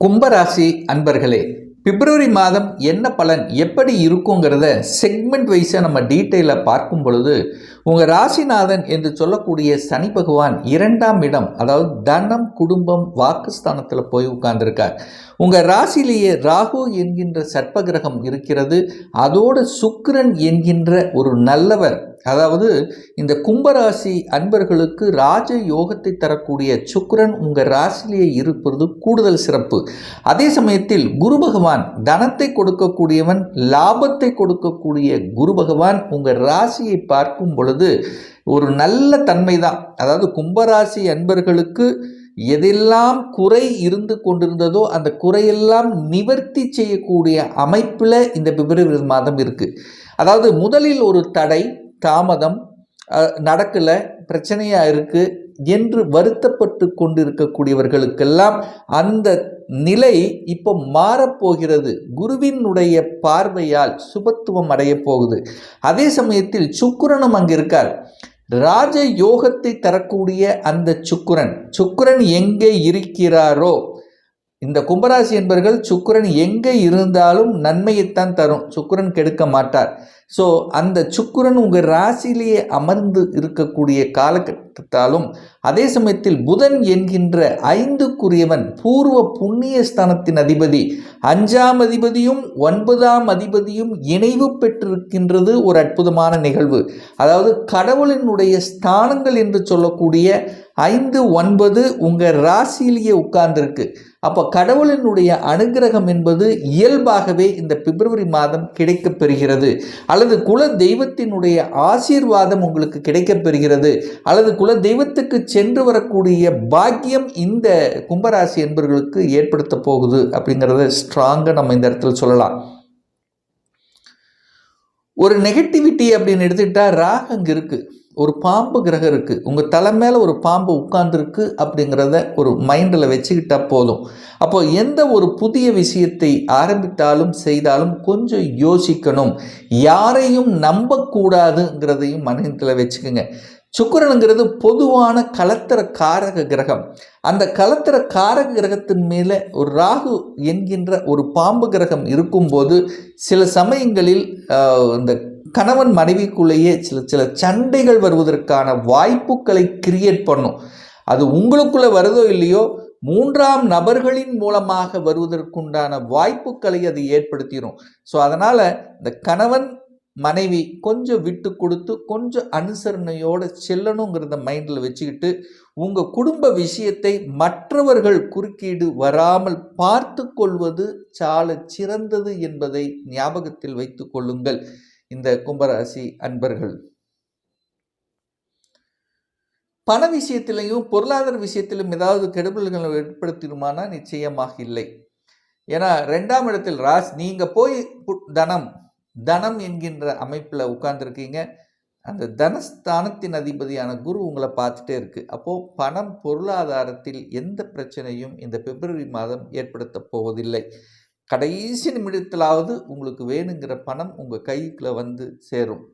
கும்பராசி அன்பர்களே பிப்ரவரி மாதம் என்ன பலன் எப்படி இருக்குங்கிறத செக்மெண்ட் வைஸாக நம்ம டீட்டெயிலாக பார்க்கும் பொழுது உங்கள் ராசிநாதன் என்று சொல்லக்கூடிய சனி பகவான் இரண்டாம் இடம் அதாவது தனம் குடும்பம் வாக்குஸ்தானத்தில் போய் உட்கார்ந்துருக்கார். உங்கள் ராசியிலேயே ராகு என்கின்ற சர்ப்பகிரகம் இருக்கிறது. அதோடு சுக்கிரன் என்கின்ற ஒரு நல்லவர் அதாவது இந்த கும்பராசி அன்பர்களுக்கு ராஜ யோகத்தை தரக்கூடிய சுக்கரன் உங்கள் ராசிலேயே இருப்பது கூடுதல் சிறப்பு. அதே சமயத்தில் குரு பகவான் தனத்தை கொடுக்கக்கூடியவன் லாபத்தை கொடுக்கக்கூடிய குரு பகவான் உங்கள் ராசியை பார்க்கும் பொழுது ஒரு நல்ல தன்மை தான் அதாவது கும்பராசி அன்பர்களுக்கு எதெல்லாம் குறை இருந்து கொண்டிருந்ததோ அந்த குறையெல்லாம் நிவர்த்தி செய்யக்கூடிய அமைப்பில் இந்த பிப்ரவரி மாதம் இருக்குது அதாவது முதலில் ஒரு தடை தாமதம் நடக்கலை பிரச்சனையாக இருக்குது என்று வருத்தப்பட்டு கொண்டிருக்கக்கூடியவர்களுக்கெல்லாம் அந்த நிலை இப்போ மாறப்போகிறது. குருவினுடைய பார்வையால் சுபத்துவம் அடையப் போகுது. அதே சமயத்தில் சுக்குரனும் அங்கே இருக்கார். ராஜ யோகத்தை தரக்கூடிய அந்த சுக்குரன் சுக்குரன் எங்கே இருக்கிறாரோ இந்த கும்பராசி என்பர்கள் சுக்கிரன் எங்கே இருந்தாலும் நன்மையைத்தான் தரும். சுக்கிரன் கெடுக்க மாட்டார். ஸோ அந்த சுக்கிரன் உங்கள் ராசியிலேயே அமர்ந்து இருக்கக்கூடிய காலகட்டத்தாலும் அதே சமயத்தில் புதன் என்கின்ற ஐந்துக்குரியவன் பூர்வ புண்ணிய ஸ்தானத்தின் அதிபதி அஞ்சாம் அதிபதியும் ஒன்பதாம் அதிபதியும் இணைவு பெற்றிருக்கின்றது ஒரு அற்புதமான நிகழ்வு. அதாவது கடவுளினுடைய ஸ்தானங்கள் என்று சொல்லக்கூடிய ஐந்து ஒன்பது உங்கள் ராசியிலேயே உட்கார்ந்துருக்கு. அப்போ கடவுளினுடைய அனுகிரகம் என்பது இயல்பாகவே இந்த பிப்ரவரி மாதம் கிடைக்கப் பெறுகிறது அல்லது குல தெய்வத்தினுடைய ஆசீர்வாதம் உங்களுக்கு கிடைக்கப் பெறுகிறது அல்லது குல தெய்வத்துக்கு சென்று வரக்கூடிய பாக்கியம் இந்த கும்பராசி என்பவர்களுக்கு ஏற்படுத்த போகுது அப்படிங்கிறத ஸ்ட்ராங்காக நம்ம இந்த இடத்துல சொல்லலாம். ஒரு நெகட்டிவிட்டி அப்படின்னு எடுத்துக்கிட்டால் ராகு அங்கே இருக்குது ஒரு பாம்பு கிரகம் இருக்குது உங்கள் தலை மேலே ஒரு பாம்பு உட்கார்ந்துருக்கு அப்படிங்கிறத ஒரு மைண்டில் வச்சுக்கிட்டால் போதும். அப்போது எந்த ஒரு புதிய விஷயத்தை ஆரம்பித்தாலும் செய்தாலும் கொஞ்சம் யோசிக்கணும். யாரையும் நம்பக்கூடாதுங்கிறதையும் மனதில் வச்சுக்கோங்க. சுக்கரனுங்கிறது பொதுவான கலத்தர காரக கிரகம். அந்த கலத்தர காரக கிரகத்தின் மேலே ஒரு ராகு என்கின்ற ஒரு பாம்பு கிரகம் இருக்கும்போது சில சமயங்களில் இந்த கணவன் மனைவிக்குள்ளேயே சில சில சண்டைகள் வருவதற்கான வாய்ப்புகளை கிரியேட் பண்ணும். அது உங்களுக்குள்ளே வருதோ இல்லையோ மூன்றாம் நபர்களின் மூலமாக வருவதற்குண்டான வாய்ப்புகளை அது ஏற்படுத்திடும் ஸோ அதனால் இந்த கணவன் மனைவி கொஞ்சம் விட்டு கொடுத்து கொஞ்சம் அனுசரணையோடு செல்லணுங்கிறத மைண்டில் வச்சுக்கிட்டு உங்கள் குடும்ப விஷயத்தை மற்றவர்கள் குறுக்கீடு வராமல் பார்த்து கொள்வது சால சிறந்தது என்பதை ஞாபகத்தில் வைத்து கொள்ளுங்கள். இந்த கும்பராசி அன்பர்கள். பண விஷயத்திலையும் பொருளாதார விஷயத்திலும் ஏதாவது கெடுபல்களை ஏற்படுத்திடுமானா நிச்சயமாக இல்லை. ஏன்னா ரெண்டாம் இடத்தில் ராஸ் நீங்கள் போய் தனம் தனம் என்கின்ற அமைப்பில் உட்கார்ந்துருக்கீங்க. அந்த தனஸ்தானத்தின் அதிபதியான குரு உங்களை பார்த்துட்டே இருக்குது அப்போது பணம் பொருளாதாரத்தில் எந்த பிரச்சனையும் இந்த பிப்ரவரி மாதம் ஏற்படுத்த போவதில்லை. கடைசி நிமிடத்திலாவது உங்களுக்கு வேணுங்கிற பணம் உங்கள் கைக்குள்ளே வந்து சேரும்.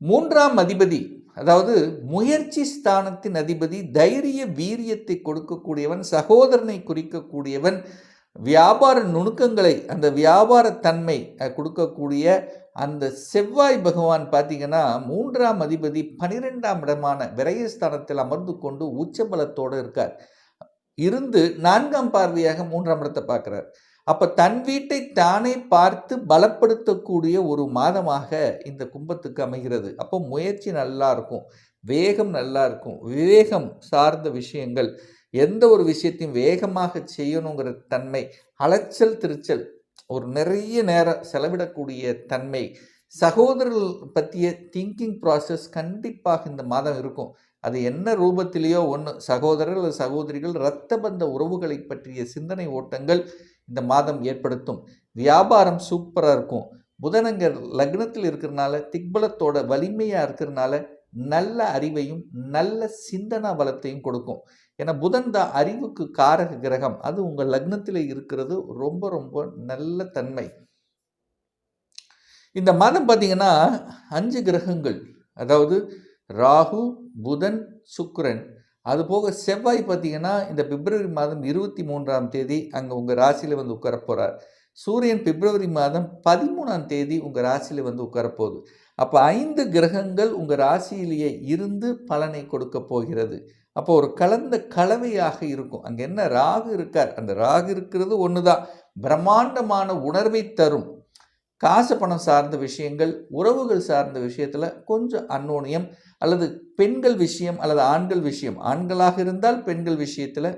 மூன்றாம் அதிபதி அதாவது முயற்சி ஸ்தானத்தின் அதிபதி தைரிய வீரியத்தை கொடுக்கக்கூடியவன் சகோதரனை குறிக்கக்கூடியவன் வியாபார நுணுக்கங்களை அந்த வியாபார தன்மை கொடுக்கக்கூடிய அந்த செவ்வாய் பகவான் பார்த்தீங்கன்னா மூன்றாம் அதிபதி பனிரெண்டாம் இடமான விரயஸ்தானத்தில் அமர்ந்து கொண்டு உச்சபலத்தோடு இருக்கார். இருந்து நான்காம் பார்வையாக மூன்றாம் இடத்தை பார்க்குறார். அப்போ தன் வீட்டை தானே பார்த்து பலப்படுத்தக்கூடிய ஒரு மாதமாக இந்த கும்பத்துக்கு அமைகிறது. அப்போ முயற்சி நல்லா இருக்கும். வேகம் நல்லா இருக்கும். விவேகம் சார்ந்த விஷயங்கள் எந்த ஒரு விஷயத்தையும் வேகமாக செய்யணுங்கிற தன்மை அலைச்சல் திருச்சல் ஒரு நிறைய நேரம் செலவிடக்கூடிய தன்மை சகோதரர்கள் பற்றிய திங்கிங் ப்ராசஸ் கண்டிப்பாக இந்த மாதம் இருக்கும். அது என்ன ரூபத்திலேயோ ஒன்று சகோதரர்கள் சகோதரிகள் இரத்த பந்த உறவுகளை பற்றிய சிந்தனை ஓட்டங்கள் இந்த மாதம் ஏற்படுத்தும். வியாபாரம் சூப்பராக இருக்கும். புதனங்கர் லக்னத்தில் இருக்கிறனால திக்பலத்தோட வலிமையாக இருக்கிறனால நல்ல அறிவையும் நல்ல சிந்தனா பலத்தையும் கொடுக்கும். ஏன்னா புதன் தான் அறிவுக்கு காரக கிரகம். அது உங்கள் லக்னத்தில் இருக்கிறது ரொம்ப ரொம்ப நல்ல தன்மை. இந்த மாதம் பார்த்தீங்கன்னா அஞ்சு கிரகங்கள். அதாவது ராகு புதன் சுக்கரன். அதுபோக செவ்வாய் பார்த்தீங்கன்னா இந்த பிப்ரவரி மாதம் இருபத்தி மூன்றாம் தேதி அங்கே உங்கள் ராசியில் வந்து உட்கார போகிறார் சூரியன் பிப்ரவரி மாதம் பதிமூணாம் தேதி உங்கள் ராசியில் வந்து உட்காரப்போகுது அப்போ ஐந்து கிரகங்கள் உங்கள் ராசியிலேயே இருந்து பலனை கொடுக்க போகிறது. அப்போ ஒரு கலந்த கலவையாக இருக்கும். அங்கே என்ன ராகு இருக்கார்? அந்த ராகு இருக்கிறது ஒன்று தான் பிரம்மாண்டமான உணர்வை தரும். காசு பணம் சார்ந்த விஷயங்கள் உறவுகள் சார்ந்த விஷயத்தில் கொஞ்சம் அன்னோனியம் அல்லது பெண்கள் விஷயம் அல்லது ஆண்கள் விஷயம். ஆண்களாக இருந்தால் பெண்கள் விஷயத்தில்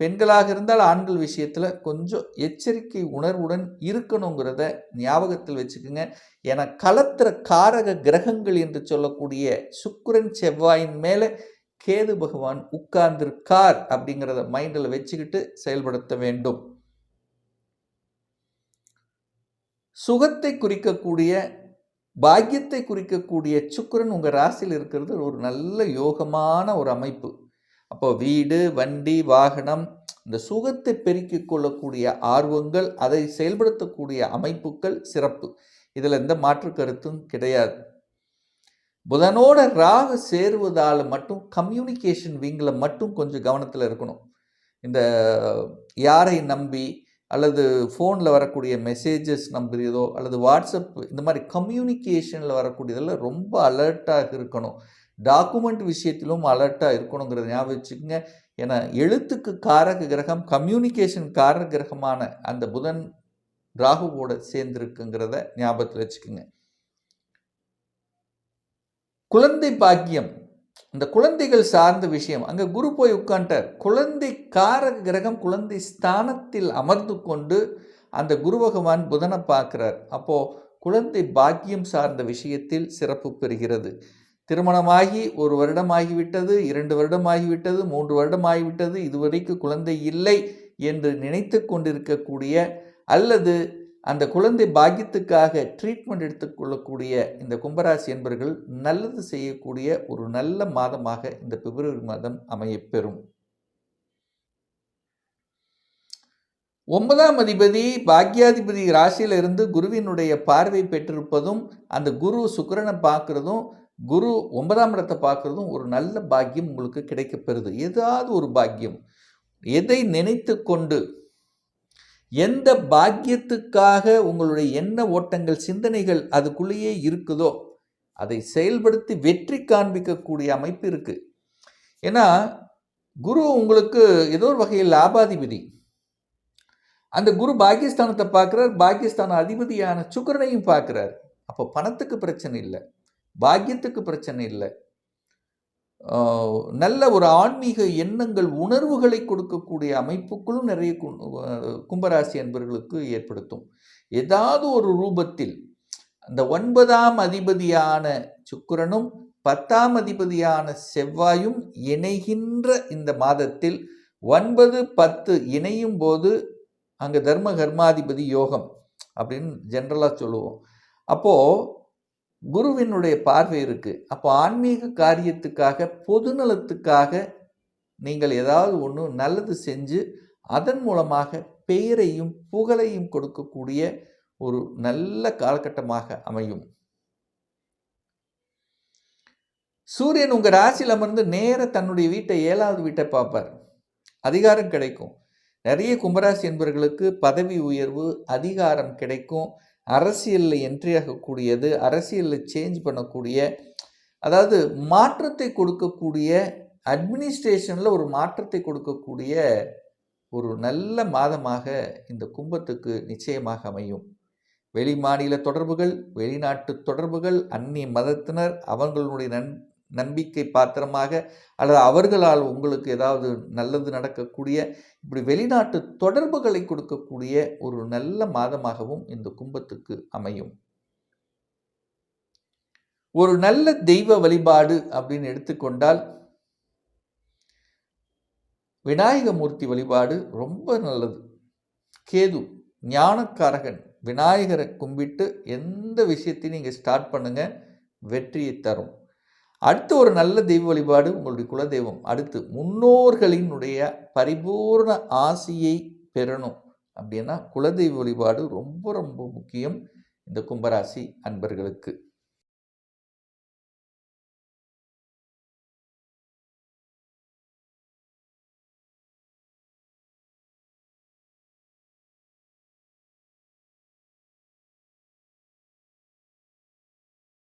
பெண்களாக இருந்தால் ஆண்கள் விஷயத்தில் கொஞ்சம் எச்சரிக்கை உணர்வுடன் இருக்கணுங்கிறத ஞாபகத்தில் வச்சுக்கோங்க. என கலத்திர காரக கிரகங்கள் என்று சொல்லக்கூடிய சுக்கிரன் செவ்வாயின் மேலே கேது பகவான் உட்கார்ந்திருக்கார் அப்படிங்கிறத மைண்டில் வச்சுக்கிட்டு செயல்படுத்த வேண்டும். சுகத்தை குறிக்கக்கூடிய பாக்கியத்தை குறிக்கக்கூடிய சுக்கிரன் உங்கள் ராசியில் இருக்கிறது ஒரு நல்ல யோகமான ஒரு அமைப்பு. அப்போ வீடு வண்டி வாகனம் இந்த சுகத்தை பெருக்கிக் கொள்ளக்கூடிய ஆர்வங்கள் அதை செயல்படுத்தக்கூடிய அமைப்புகள் சிறப்பு. இதில் எந்த மாற்று கருத்தும் கிடையாது. புதனோட ராகு சேருவதால் மட்டும் கம்யூனிகேஷன் விங்கில் மட்டும் கொஞ்சம் கவனத்தில் இருக்கணும். இந்த யாரை நம்பி அல்லது ஃபோனில் வரக்கூடிய மெசேஜஸ் நம்புகிறதோ அல்லது வாட்ஸ்அப் இந்த மாதிரி கம்யூனிகேஷனில் வரக்கூடியதெல்லாம் ரொம்ப அலர்ட்டாக இருக்கணும். டாக்குமெண்ட் விஷயத்திலும் அலர்ட்டாக இருக்கணுங்கிறத ஞாபகம் வச்சுக்கோங்க. ஏன்னா எழுத்துக்கு காரக கிரகம் கம்யூனிகேஷன் காரக கிரகமான அந்த புதன் ராகுவோட சேர்ந்துருக்குங்கிறத ஞாபகத்தில் வச்சுக்கோங்க. குழந்தை பாக்கியம் இந்த குழந்தைகள் சார்ந்த விஷயம். அங்கே குரு போய் உட்காண்டார் குழந்தை காரக கிரகம் குழந்தை ஸ்தானத்தில் அமர்ந்து கொண்டு அந்த குரு பகவான் புதனை பார்க்குறார். அப்போது குழந்தை பாக்கியம் சார்ந்த விஷயத்தில் சிறப்பு பெறுகிறது. திருமணமாகி ஒரு வருடம் ஆகிவிட்டது இரண்டு வருடம் ஆகிவிட்டது மூன்று வருடம் ஆகிவிட்டது இதுவரைக்கும் குழந்தை இல்லை என்று நினைத்து கொண்டிருக்கக்கூடிய அல்லது அந்த குழந்தை பாக்கியத்துக்காக ட்ரீட்மெண்ட் எடுத்துக்கொள்ளக்கூடிய இந்த கும்பராசி என்பர்கள் நல்லது செய்யக்கூடிய ஒரு நல்ல மாதமாக இந்த பிப்ரவரி மாதம் அமையப்பெறும். ஒன்பதாம் அதிபதி பாக்யாதிபதி ராசியில் இருந்து குருவினுடைய பார்வை பெற்றிருப்பதும் அந்த குரு சுக்கிரனை பார்க்குறதும் குரு ஒன்பதாம் இடத்தை பார்க்குறதும் ஒரு நல்ல பாக்கியம் உங்களுக்கு கிடைக்கப்பெறுது. ஏதாவது ஒரு பாக்கியம். எதை நினைத்து கொண்டு எந்த பாக்கியத்துக்காக உங்களுடைய எண்ண ஓட்டங்கள் சிந்தனைகள் அதுக்குள்ளேயே இருக்குதோ அதை செயல்படுத்தி வெற்றி காண்பிக்கக்கூடிய அமைப்பு இருக்குது ஏன்னா குரு உங்களுக்கு ஏதோ ஒரு வகையில் லாபாதிபதி. அந்த குரு பாகிஸ்தானத்தை பார்க்குறார் பாகிஸ்தான் அதிபதியான சுக்கரனையும் பார்க்குறார். அப்போ பணத்துக்கு பிரச்சனை இல்லை பாக்கியத்துக்கு பிரச்சனை இல்லை. நல்ல ஒரு ஆன்மீக எண்ணங்கள் உணர்வுகளை கொடுக்கக்கூடிய அமைப்புகளும் நிறைய கும்பராசி அன்பர்களுக்கு ஏற்படுத்தும். ஏதாவது ஒரு ரூபத்தில் அந்த ஒன்பதாம் அதிபதியான சுக்கிரனும் பத்தாம் அதிபதியான செவ்வாயும் இணைகின்ற இந்த மாதத்தில் ஒன்பது பத்து இணையும் போது அங்கே தர்ம கர்மாதிபதி யோகம் அப்படின்னு ஜென்ரலாக சொல்லுவோம். அப்போது குருவினுடைய பார்வை இருக்குது அப்போ ஆன்மீக காரியத்துக்காக பொதுநலத்துக்காக நீங்கள் ஏதாவது ஒன்று நல்லது செஞ்சு அதன் மூலமாக பெயரையும் புகழையும் கொடுக்கக்கூடிய ஒரு நல்ல காலகட்டமாக அமையும். சூரியன் உங்கள் ராசியில் அமர்ந்து நேர தன்னுடைய வீட்டை ஏழாவது வீட்டை பார்ப்பார். அதிகாரம் கிடைக்கும். நிறைய கும்பராசி என்பவர்களுக்கு பதவி உயர்வு அதிகாரம் கிடைக்கும். அரசியலில் என்ட்ரி ஆகக்கூடியது அரசியலில் சேஞ்ச் பண்ணக்கூடிய அதாவது மாற்றத்தை கொடுக்கக்கூடிய அட்மினிஸ்ட்ரேஷனில் ஒரு மாற்றத்தை கொடுக்கக்கூடிய ஒரு நல்ல மாதமாக இந்த கும்பத்துக்கு நிச்சயமாக அமையும். வெளி மாநில தொடர்புகள் வெளிநாட்டு தொடர்புகள் அந்நிய மதத்தினர் அவர்களுடைய நன் நம்பிக்கை பாத்திரமாக அல்லது அவர்களால் உங்களுக்கு ஏதாவது நல்லது நடக்கக்கூடிய இப்படி வெளிநாட்டு தொடர்புகளை கொடுக்கக்கூடிய ஒரு நல்ல மாதமாகவும் இந்த கும்பத்துக்கு அமையும். ஒரு நல்ல தெய்வ வழிபாடு அப்படின்னு எடுத்துக்கொண்டால் விநாயகமூர்த்தி வழிபாடு ரொம்ப நல்லது. கேது ஞானக்காரகன் விநாயகரை கும்பிட்டு எந்த விஷயத்தையும் நீங்கள் ஸ்டார்ட் பண்ணுங்கள் வெற்றியை தரும். அடுத்து ஒரு நல்ல தெய்வ வழிபாடு உங்களுடைய குலதெய்வம். அடுத்து முன்னோர்களினுடைய பரிபூர்ண ஆசையை பெறணும். அப்படின்னா குலதெய்வ வழிபாடு ரொம்ப ரொம்ப முக்கியம். இந்த கும்பராசி அன்பர்களுக்கு.